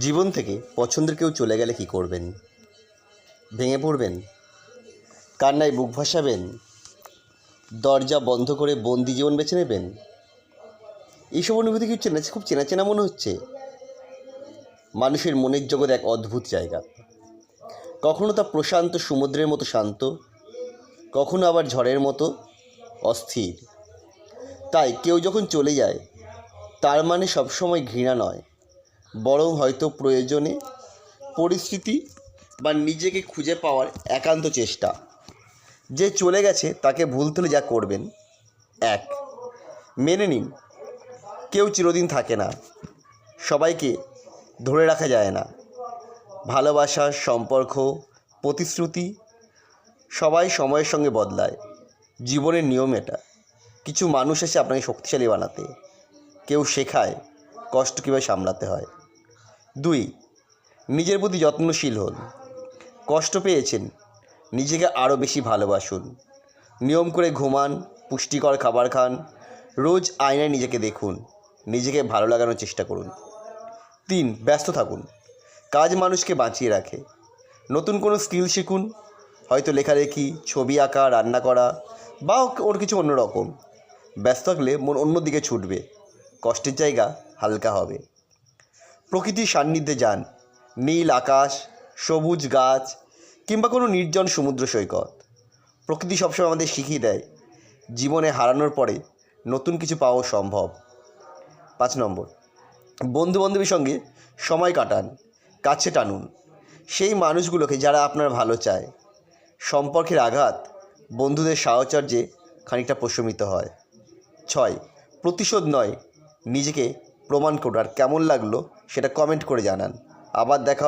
জীবন থেকে পছন্দের কেউ চলে গেলে কি করবেন? ভেঙে পড়বেন? কান্নায় বুক ভাসাবেন? দরজা বন্ধ করে বন্দি জীবন বেছে নেবেন? এইসব অনুভূতি কি চেনা খুব চেনা চেনা মনে হচ্ছে। মানুষের মনের জগৎ এক অদ্ভুত জায়গা। কখনো তা প্রশান্ত, সমুদ্রের মতো শান্ত। কখনো আবার ঝড়ের মতো অস্থির। তাই কেউ যখন চলে যায়, তার মানে সবসময় ঘৃণা নয়। বরং হয়তো প্রয়োজনে পরিস্থিতি বা নিজেকে খুঁজে পাওয়ার একান্ত চেষ্টা। যে চলে গেছে তাকে ভুলতে হলে যা করবেন। এক, মেনে নিন, কেউ চিরদিন থাকে না। সবাইকে ধরে রাখা যায় না। ভালোবাসা, সম্পর্ক, প্রতিশ্রুতি সবাই সময়ের সঙ্গে বদলায়। জীবনের নিয়ম এটা। কিছু মানুষ এসে আপনাকে শক্তিশালী বানাতে। কেউ শেখায় কষ্ট কীভাবে সামলাতে হয়। দুই, নিজের প্রতি যত্নশীল হন। কষ্ট পেয়েছেন, নিজেকে আরও বেশি ভালোবাসুন। নিয়ম করে ঘুমান, পুষ্টিকর খাবার খান, রোজ আয়নায় নিজেকে দেখুন, নিজেকে ভালো লাগানোর চেষ্টা করুন। তিন, ব্যস্ত থাকুন, কাজ মানুষকে বাঁচিয়ে রাখে। নতুন কোনো স্কিল শিখুন, হয়তো লেখালেখি, ছবি আঁকা, রান্না করা, বা ওর কিছু অন্যরকম ব্যস্ত থাকলে মন অন্যদিকে ছুটবে, কষ্টের জায়গা হালকা হবে। প্রকৃতির সান্নিধ্যে যান। নীল আকাশ, সবুজ গাছ কিংবা কোনো নির্জন সমুদ্র সৈকত। প্রকৃতি সবসময় আমাদের শিখিয়ে দেয়, জীবনে হারানোর পরে নতুন কিছু পাওয়া সম্ভব। পাঁচ নম্বর বন্ধু বান্ধবীর সঙ্গে সময় কাটান, কাছে টানুন। সেই মানুষগুলোকে যারা আপনার ভালো চায়। সম্পর্কের আঘাত বন্ধুদের সাহচর্যে খানিকটা প্রশমিত হয়। ছয়, প্রতিশোধ নয়, নিজেকে প্রমাণ করুন আর কেমন লাগল সেটা কমেন্ট করে জানান। আবার দেখা